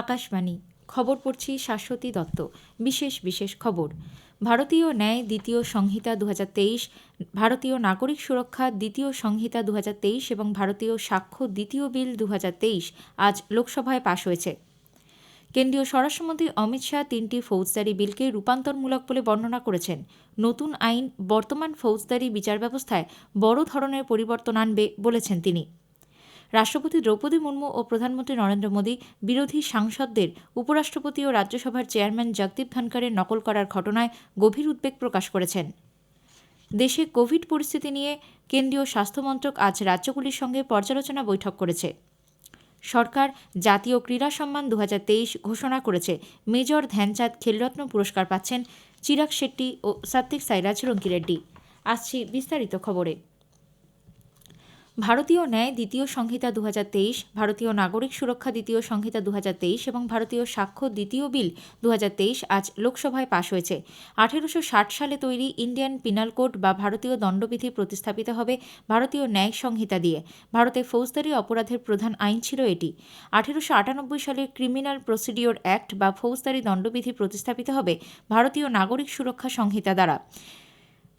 আকাশবাণী। খবর পড়ছি শাশ্বতী দত্ত। বিশেষ বিশেষ খবর। ভারতীয় ন্যায় দ্বিতীয় সংহিতা দু হাজার তেইশ, ভারতীয় নাগরিক সুরক্ষা দ্বিতীয় সংহিতা দুহাজার তেইশ এবং ভারতীয় সাক্ষ্য দ্বিতীয় বিল দু হাজার তেইশ আজ লোকসভায় পাশ হয়েছে। কেন্দ্রীয় স্বরাষ্ট্রমন্ত্রী অমিত শাহ তিনটি ফৌজদারি বিলকে রূপান্তরমূলক বলে বর্ণনা করেছেন। নতুন আইন বর্তমান ফৌজদারি বিচার ব্যবস্থায় বড় ধরনের পরিবর্তন আনবে বলেছেন তিনি। রাষ্ট্রপতি দ্রৌপদী মুর্মু ও প্রধানমন্ত্রী নরেন্দ্র মোদী বিরোধী সাংসদদের উপরাষ্ট্রপতি ও রাজ্যসভার চেয়ারম্যান জগদীপ ধনকরের নকল করার ঘটনায় গভীর উদ্বেগ প্রকাশ করেছেন। দেশে কোভিড পরিস্থিতি নিয়ে কেন্দ্রীয় স্বাস্থ্যমন্ত্রক আজ রাজ্যগুলির সঙ্গে পর্যালোচনা বৈঠক করেছে। সরকার জাতীয় ক্রীড়া সম্মান দু হাজার তেইশ ঘোষণা করেছে। মেজর ধ্যানচাঁদ খেলরত্ন পুরস্কার পাচ্ছেন চিরাগ শেট্টি ও সাত্বিক সাইরাজ রঙ্কিরেড্ডি। আসছি বিস্তারিত খবরে। ভারতীয় ন্যায় দ্বিতীয় সংহিতা দু হাজার তেইশ, ভারতীয় নাগরিক সুরক্ষা দ্বিতীয় সংহিতা দু হাজার তেইশ এবং ভারতীয় সাক্ষ্য দ্বিতীয় বিল দু হাজার তেইশ আজ লোকসভায় পাশ হয়েছে। আঠেরোশো ষাট সালে তৈরি ইন্ডিয়ান পিনাল কোড বা ভারতীয় দণ্ডবিধি প্রতিস্থাপিত হবে ভারতীয় ন্যায় সংহিতা দিয়ে। ভারতে ফৌজদারি অপরাধের প্রধান আইন ছিল এটি। আঠেরোশো আটানব্বই সালে ক্রিমিনাল প্রসিডিওর অ্যাক্ট বা ফৌজদারি দণ্ডবিধি প্রতিস্থাপিত হবে ভারতীয় নাগরিক সুরক্ষা সংহিতা দ্বারা।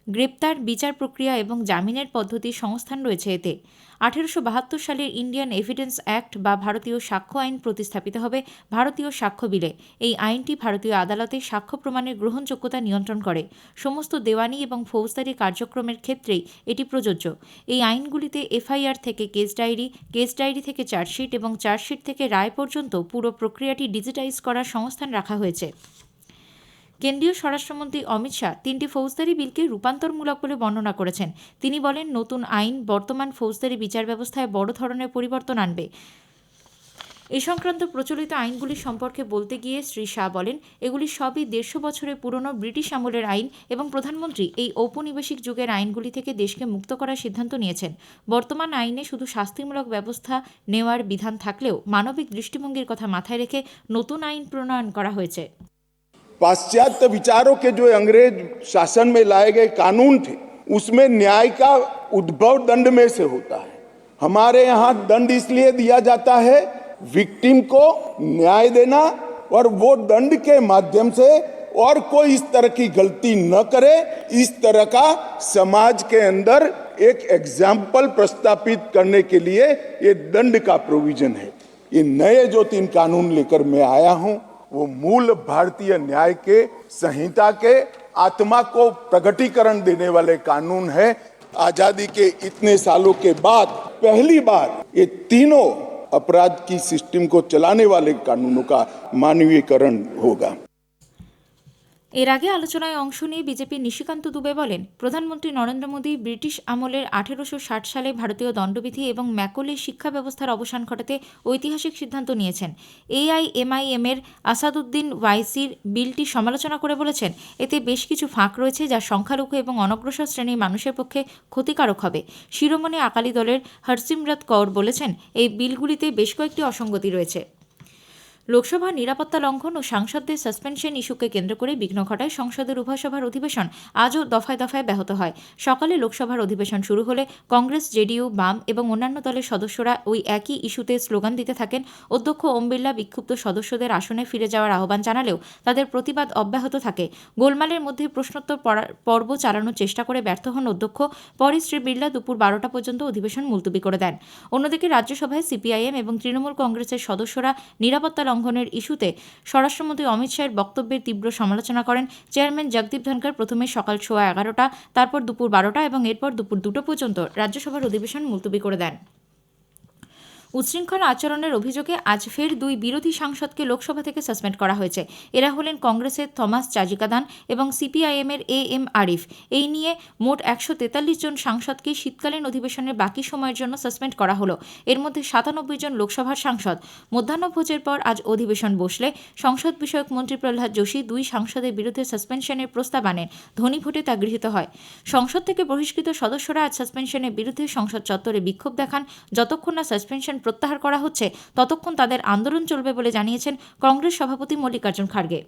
গ্রেপ্তার, বিচার প্রক্রিয়া এবং জামিনের পদ্ধতির সংস্থান রয়েছে এতে। আঠেরোশো বাহাত্তর সালের ইন্ডিয়ান এভিডেন্স অ্যাক্ট বা ভারতীয় সাক্ষ্য আইন প্রতিস্থাপিত হবে ভারতীয় সাক্ষ্য বিলে। এই আইনটি ভারতীয় আদালতে সাক্ষ্য প্রমাণের গ্রহণযোগ্যতা নিয়ন্ত্রণ করে। সমস্ত দেওয়ানি এবং ফৌজদারি কার্যক্রমের ক্ষেত্রেই এটি প্রযোজ্য। এই আইনগুলিতে এফআইআর থেকে কেস ডায়েরি কেস ডায়েরি থেকে চার্জশিট এবং চার্জশিট থেকে রায় পর্যন্ত পুরো প্রক্রিয়াটি ডিজিটাইজ করার সংস্থান রাখা হয়েছে। কেন্দ্রীয় স্বরাষ্ট্রমন্ত্রী অমিত শাহ তিনটি ফৌজদারি বিলকে রূপান্তরমূলক বলে বর্ণনা করেছেন। তিনি বলেন, নতুন আইন বর্তমান ফৌজদারি বিচার ব্যবস্থায় বড় ধরনের পরিবর্তন আনবে। এ সংক্রান্ত প্রচলিত আইনগুলি সম্পর্কে বলতে গিয়ে শ্রী শাহ বলেন, এগুলি সবই দেড়শো বছরের পুরনো ব্রিটিশ আমলের আইন এবং প্রধানমন্ত্রী এই ঔপনিবেশিক যুগের আইনগুলি থেকে দেশকে মুক্ত করার সিদ্ধান্ত নিয়েছেন। বর্তমান আইনে শুধু শাস্তিমূলক ব্যবস্থা নেওয়ার বিধান থাকলেও মানবিক দৃষ্টিভঙ্গির কথা মাথায় রেখে নতুন আইন প্রণয়ন করা হয়েছে। पाश्चात्य विचारों के जो अंग्रेज़ शासन में लाए गए कानून थे, उसमें न्याय का उद्भव दंड में से होता है। हमारे यहाँ दंड इसलिए दिया जाता है, विक्टिम को न्याय देना और वो दंड के माध्यम से और कोई इस तरह की गलती न करे, इस तरह का समाज के अंदर एक एग्ज़ाम्पल प्रस्तापित करने के लिए ये दंड का प्रोविज़न है। ये नए जो तीन कानून लेकर मैं आया हूँ। वो मूल भारतीय न्याय के, संहिता के, आत्मा को प्रगटीकरण देने वाले कानून है। आज़ादी के इतने सालों के बाद, पहली बार ये तीनों अपराध की सिस्टम को चलाने वाले कानूनों का मानवीयकरण होगा। এর আগে আলোচনায় অংশ নিয়ে বিজেপির নিশিকান্ত দুবে বলেন, প্রধানমন্ত্রী নরেন্দ্র মোদী ব্রিটিশ আমলের আঠেরোশো ষাট সালে ভারতীয় দণ্ডবিধি এবং ম্যাকলি শিক্ষা ব্যবস্থার অবসান ঘটাতে ঐতিহাসিক সিদ্ধান্ত নিয়েছেন। এআইএমআইএম এর আসাদুদ্দিন ওয়াইসির বিলটি সমালোচনা করে বলেছেন, এতে বেশ কিছু ফাঁক রয়েছে যা সংখ্যালঘু এবং অনগ্রসর শ্রেণির মানুষের পক্ষে ক্ষতিকারক হবে। শিরোমণি আকালি দলের হরসিমরত কৌর বলেছেন, এই বিলগুলিতে বেশ কয়েকটি অসঙ্গতি রয়েছে। লোকসভার নিরাপত্তা লঙ্ঘন ও সাংসদদের সাসপেনশন ইস্যুকে কেন্দ্র করে বিঘ্ন ঘটায় সংসদের উভয় সভার অধিবেশন। আজও দফায় দফায় ব্যাহত হয়। সকালে লোকসভার অধিবেশন শুরু হলে কংগ্রেস, জেডিইউ, বাম এবং অন্যান্য দলের সদস্যরা ওই একই ইস্যুতে স্লোগান দিতে থাকেন। অধ্যক্ষ ওম বিড়লা বিক্ষুব্ধ সদস্যদের আসনে ফিরে যাওয়ার আহ্বান জানালেও তাদের প্রতিবাদ অব্যাহত থাকে। গোলমালের মধ্যে প্রশ্নোত্তর পর্ব চালানোর চেষ্টা করে ব্যর্থ হন অধ্যক্ষ। পরে শ্রী বিড়লা দুপুর বারোটা পর্যন্ত অধিবেশন মুলতবি করে দেন। অন্যদিকে রাজ্যসভায় সিপিআইএম এবং তৃণমূল কংগ্রেসের সদস্যরা নিরাপত্তা লঙ্ঘনের ইস্যুতে স্বরাষ্ট্রমন্ত্রী অমিত শাহের বক্তব্যের তীব্র সমালোচনা করেন। চেয়ারম্যান জগদীপ ধনকর প্রথমে সকাল সোয়া এগারোটা, তারপর দুপুর বারোটা এবং এরপর দুপুর দুটো পর্যন্ত রাজ্যসভার অধিবেশন মুলতবি করে দেন। উচ্ছৃঙ্খল আচরণের অভিযোগে আজ ফের দুই বিরোধী সাংসদকে লোকসভা থেকে সাসপেন্ড করা হয়েছে। এরা হলেন কংগ্রেসের থমাস চাজিকাদান এবং সিপিআইএমের এ এম আরিফ। এই নিয়ে মোট একশো তেতাল্লিশ জন সাংসদকে শীতকালীন অধিবেশনের বাকি সময়ের জন্য সাসপেন্ড করা হলো। এর মধ্যে সাতানব্বই জন লোকসভার সাংসদ। মধ্যাহ্নভোজের পর আজ অধিবেশন বসলে সংসদ বিষয়ক মন্ত্রী প্রহ্লাদ যোশী দুই সাংসদের বিরুদ্ধে সাসপেনশনের প্রস্তাব আনেন। ধনী ভোটে তা গৃহীত হয়। সংসদ থেকে বহিষ্কৃত সদস্যরা আজ সাসপেনশনের বিরুদ্ধে সংসদ চত্বরে বিক্ষোভ দেখান। যতক্ষণ না সাসপেনশন প্রত্যাহার করা হচ্ছে ততক্ষণ তাদের আন্দোলন চলবে বলে জানিয়েছেন কংগ্রেস সভাপতি মল্লিকার্জুন খাড়গে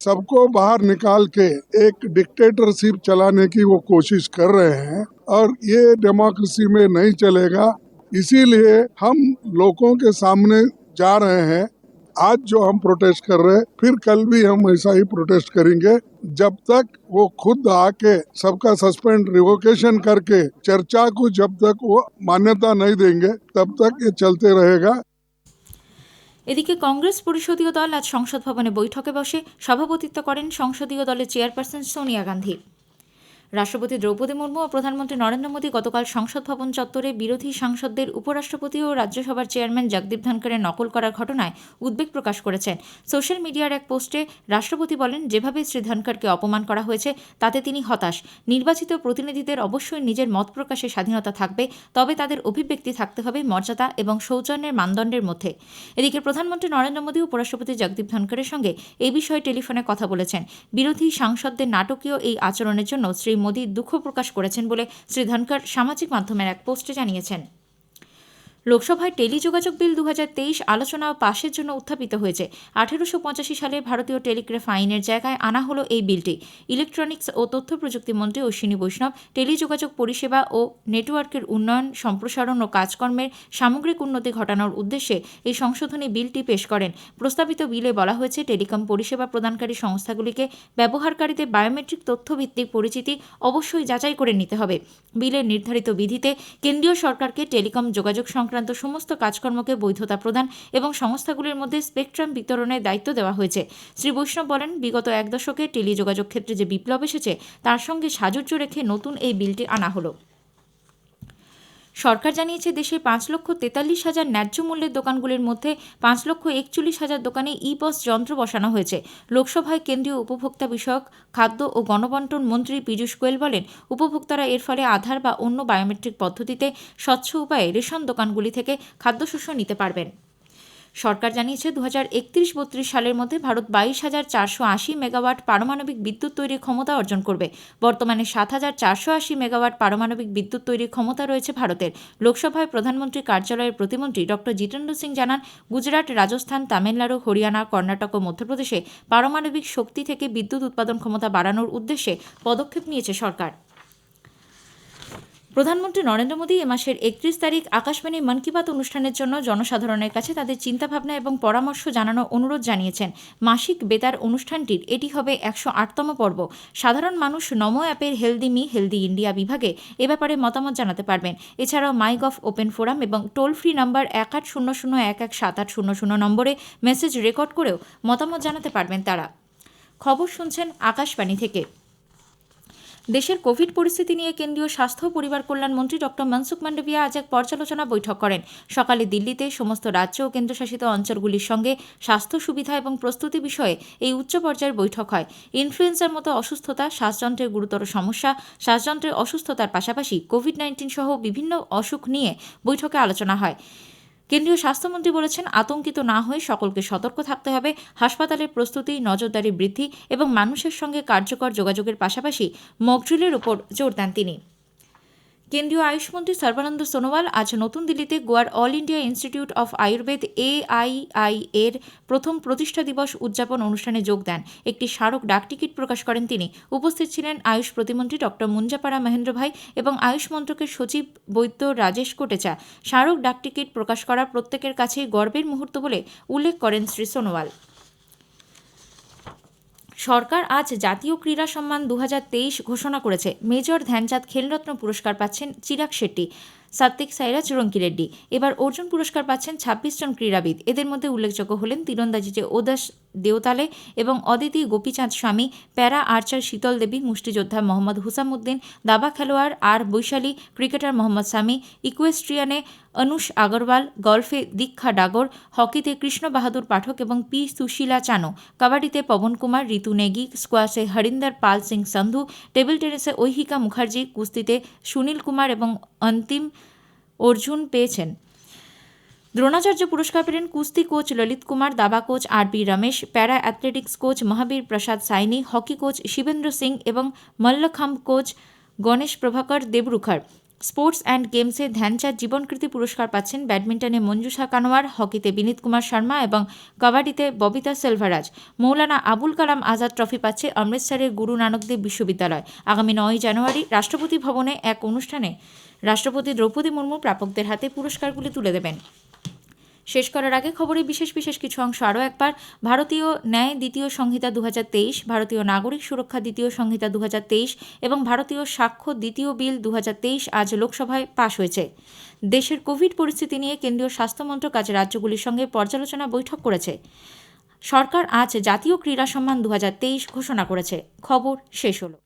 सबको बाहर निकाल के एक डिक्टेटरशिप चलाने की वो कोशिश कर रहे हैं और ये डेमोक्रेसी में नहीं चलेगा इसीलिए हम लोगों के सामने जा रहे हैं आज जो हम प्रोटेस्ट कर रहे हैं फिर कल भी हम ऐसा ही प्रोटेस्ट करेंगे जब तक वो खुद आके सबका सस्पेंड रिवोकेशन करके चर्चा को जब तक वो मान्यता नहीं देंगे तब तक ये चलते रहेगा এদিকে কংগ্রেস পরিষদীয় দল আজ সংসদ ভবনে বৈঠকে বসে সভাপতিত্ব করেন সংসদীয় দলের চেয়ারপারসন সোনিয়া গান্ধী রাষ্ট্রপতি দ্রৌপদী মুর্মু ও প্রধানমন্ত্রী নরেন্দ্র মোদী গতকাল সংসদ ভবন চত্বরে বিরোধী সাংসদদের উপরাষ্ট্রপতি ও রাজ্যসভার চেয়ারম্যান জগদীপ ধনকরের নকল করার ঘটনায় উদ্বেগ প্রকাশ করেছেন। সোশ্যাল মিডিয়ার এক পোস্টে রাষ্ট্রপতি বলেন, যেভাবে শ্রী ধনকরকে অপমান করা হয়েছে, তাতে তিনি হতাশ। নির্বাচিত প্রতিনিধিদের অবশ্যই নিজের মত প্রকাশের স্বাধীনতা থাকবে, তবে তাদের অভিব্যক্তি থাকতে হবে মর্যাদা এবং সৌজন্যের মানদণ্ডের মধ্যে। এদিকে প্রধানমন্ত্রী নরেন্দ্র মোদী উপরাষ্ট্রপতি জগদীপ ধনকরের সঙ্গে এই বিষয়ে টেলিফোনে কথা বলেছেন। বিরোধী সাংসদদের নাটকীয় এই আচরণের জন্য শ্রী মোদী দুঃখ প্রকাশ করেছেন বলে শ্রী ধনকর সামাজিক মাধ্যমের এক পোস্টে জানিয়েছেন। লোকসভায় টেলিযোগাযোগ বিল দু হাজার তেইশ আলোচনা ও পাশের জন্য উত্থাপিত হয়েছে। আঠেরোশো পঁচাশি সালে ভারতীয় টেলিগ্রাফ আইনের জায়গায় আনা হলো এই বিলটি। ইলেকট্রনিক্স ও তথ্য প্রযুক্তি মন্ত্রী অশ্বিনী বৈষ্ণব, টেলিযোগাযোগ পরিষেবা ও নেটওয়ার্কের উন্নয়ন, সম্প্রসারণ ও কাজকর্মের সামগ্রিক উন্নতি ঘটানোর উদ্দেশ্যে এই সংশোধনী বিলটি পেশ করেন। প্রস্তাবিত বিলে বলা হয়েছে, টেলিকম পরিষেবা প্রদানকারী সংস্থাগুলিকে ব্যবহারকারীদের বায়োমেট্রিক তথ্যভিত্তিক পরিচিতি অবশ্যই যাচাই করে নিতে হবে। বিলের নির্ধারিত বিধিতে কেন্দ্রীয় সরকারকে টেলিকম যোগাযোগ সংক্রান্ত সমস্ত কাজকর্মকে বৈধতা প্রদান এবং সংস্থাগুলির মধ্যে স্পেকট্রাম বিতরণের দায়িত্ব দেওয়া হয়েছে। শ্রী বৈষ্ণব বলেন, বিগত এক দশকে টেলিযোগাযোগ ক্ষেত্রে যে বিপ্লব এসেছে, তার সঙ্গে সাজুজ্য রেখে নতুন এই বিলটি আনা হলো। সরকার জানিয়েছে দেশের পাঁচ লক্ষ তেতাল্লিশ হাজার ন্যায্য মূল্যের দোকানগুলির মধ্যে পাঁচ লক্ষ একচল্লিশ হাজার দোকানে ই পস যন্ত্র বসানো হয়েছে। লোকসভায় কেন্দ্রীয় উপভোক্তা বিষয়ক, খাদ্য ও গণবন্টন মন্ত্রী পীযূষ গোয়েল বলেন, উপভোক্তারা এর ফলে আধার বা অন্য বায়োমেট্রিক পদ্ধতিতে স্বচ্ছ উপায়ে রেশন দোকানগুলি থেকে খাদ্যশস্য নিতে পারবেন। সরকার জানিয়েছে দু হাজার একত্রিশ বত্রিশ সালের মধ্যে ভারত বাইশ হাজার চারশো আশি মেগাওয়াট পারমাণবিক বিদ্যুৎ তৈরির ক্ষমতা অর্জন করবে। বর্তমানে সাত হাজার চারশো আশি মেগাওয়াট পারমাণবিক বিদ্যুৎ তৈরির ক্ষমতা রয়েছে ভারতের। লোকসভায় প্রধানমন্ত্রী কার্যালয়ের প্রতিমন্ত্রী ডক্টর জিতেন্দ্র সিং জানান, গুজরাট, রাজস্থান, তামিলনাড়ু, হরিয়ানা, কর্ণাটক ও মধ্যপ্রদেশে পারমাণবিক শক্তি থেকে বিদ্যুৎ উৎপাদন ক্ষমতা বাড়ানোর উদ্দেশ্যে পদক্ষেপ নিয়েছে সরকার। প্রধানমন্ত্রী নরেন্দ্র মোদী এ মাসের একত্রিশ তারিখ আকাশবাণী মন কি বাত অনুষ্ঠানের জন্য জনসাধারণের কাছে তাদের চিন্তাভাবনা এবং পরামর্শ জানানোর অনুরোধ জানিয়েছেন। মাসিক বেতার অনুষ্ঠানটির, এটি হবে একশো আটতম পর্ব। সাধারণ মানুষ নমো অ্যাপের হেলদি মি, হেলদি ইন্ডিয়া বিভাগে এ ব্যাপারে মতামত জানাতে পারবেন। এছাড়াও মাই গভ ওপেন ফোরাম এবং টোল ফ্রি নাম্বার এক আট শূন্য শূন্য এক এক সাত আট শূন্য শূন্য নম্বরে মেসেজ রেকর্ড করেও মতামত জানাতে পারবেন তারা। খবর শুনছেন আকাশবাণী থেকে। দেশের কোভিড পরিস্থিতি নিয়ে কেন্দ্রীয় স্বাস্থ্য পরিবার কল্যাণ মন্ত্রী ডক্টর মনসুখ মান্ডভিয়া আজ এক পর্যালোচনা বৈঠক করেন। সকালে দিল্লিতে সমস্ত রাজ্য ও কেন্দ্রশাসিত অঞ্চলগুলির সঙ্গে স্বাস্থ্য সুবিধা এবং প্রস্তুতি বিষয়ে এই উচ্চ পর্যায়ের বৈঠক হয়। ইনফ্লুয়েঞ্জার মতো অসুস্থতা, শ্বাসযন্ত্রের গুরুতর সমস্যা, শ্বাসযন্ত্রের অসুস্থতার পাশাপাশি কোভিড নাইন্টিন সহ বিভিন্ন অসুখ নিয়ে বৈঠকে আলোচনা হয়। কেন্দ্রীয় স্বাস্থ্যমন্ত্রী বলেছেন, আতঙ্কিত না হয়ে সকলকে সতর্ক থাকতে হবে। হাসপাতালের প্রস্তুতি, নজরদারি বৃদ্ধি এবং মানুষের সঙ্গে কার্যকর যোগাযোগের পাশাপাশি মকড্রিলের উপর জোর দেন তিনি। কেন্দ্রীয় আয়ুষমন্ত্রী সর্বানন্দ সোনোয়াল আজ নতুন দিল্লিতে গোয়ার all India institute of Ayurveda AII এর প্রথম প্রতিষ্ঠা দিবস উদযাপন অনুষ্ঠানে যোগ দেন। একটি স্মারক ডাকটিকিট প্রকাশ করেন তিনি। উপস্থিত ছিলেন আয়ুষ প্রতিমন্ত্রী ডক্টর মুঞ্জাপাড়া মহেন্দ্র ভাই এবং আয়ুষ মন্ত্রকের সচিব বৈদ্য রাজেশ কোটেচা। স্মারক ডাকটিকিট প্রকাশ করা প্রত্যেকের কাছেই গর্বের মুহূর্ত বলে উল্লেখ করেন শ্রী সোনোয়াল। সরকার আজ জাতীয় ক্রীড়া সম্মান দু হাজার তেইশ ঘোষণা করেছে। মেজর ধ্যানচাঁদ খেলরত্ন পুরস্কার পাচ্ছেন চিরাগ শেট্টি, সাত্ত্বিক সাইরাজ রঙ্কি রেড্ডি। এবার অর্জুন পুরস্কার পাচ্ছেন ছাব্বিশ জন ক্রীড়াবিদ। এদের মধ্যে উল্লেখযোগ্য হলেন তীরন্দাজিতে ওদাস দেওতালে এবং অদিতি গোপীচাঁদ স্বামী, প্যারা আর্চার শীতল দেবী, মুষ্টিযোদ্ধা মোহাম্মদ হুসামুদ্দিন দাবা খেলোয়াড় আর বৈশালী ক্রিকেটার মোহাম্মদ সামি, ইকুয়েস্ট্রিয়ানে অনুষ আগরওয়াল, গলফে দীক্ষা ডাগর, হকিতে কৃষ্ণ বাহাদুর পাঠক এবং পি সুশীলা চানো, কাবাডিতে পবন কুমার, ঋতু নেগি, স্কোয়াশে হরিন্দর পাল সিং সন্ধু, টেবিল টেনিসে ঐহিকা মুখার্জি, কুস্তিতে সুনীল কুমার এবং অন্তিম অর্জুন পেয়েছেন। দ্রোণাচার্য পুরস্কার পেলেন কুস্তি কোচ ললিত কুমার, দাবা coach R B Ramesh, para athletics coach Mahavir Prasad Saini, hockey coach Shivendra Singh এবং Mallakhamb coach Ganesh Prabhakar Devrukhkar. Sports and গেমসে ধ্যানচাঁদ জীবনকৃতি পুরস্কার পাচ্ছেন ব্যাডমিন্টনে মঞ্জুষা কানোয়ার, হকিতে বিনীত কুমার শর্মা এবং কাবাডিতে ববিতা সেলভারাজ। মৌলানা আবুল কালাম আজাদ ট্রফি পাচ্ছে অমৃতসরের গুরু নানক দেব বিশ্ববিদ্যালয়। আগামী নয় জানুয়ারি রাষ্ট্রপতি ভবনে এক অনুষ্ঠানে রাষ্ট্রপতি দ্রৌপদী মুর্মু প্রাপকদের হাতে পুরস্কারগুলি তুলে দেবেন। শেষ করার আগে খবরে বিশেষ বিশেষ কিছু অংশ আরও একবার। ভারতীয় ন্যায় দ্বিতীয় সংহিতা দু হাজার তেইশ, ভারতীয় নাগরিক সুরক্ষা দ্বিতীয় সংহিতা দু হাজার তেইশ এবং ভারতীয় সাক্ষ্য দ্বিতীয় বিল দু হাজার তেইশ আজ লোকসভায় পাশ হয়েছে। দেশের কোভিড পরিস্থিতি নিয়ে কেন্দ্রীয় স্বাস্থ্যমন্ত্রক আজ রাজ্যগুলির সঙ্গে পর্যালোচনা বৈঠক করেছে। সরকার আজ জাতীয় ক্রীড়া সম্মান দু হাজার তেইশ ঘোষণা করেছে। খবর শেষ হলো।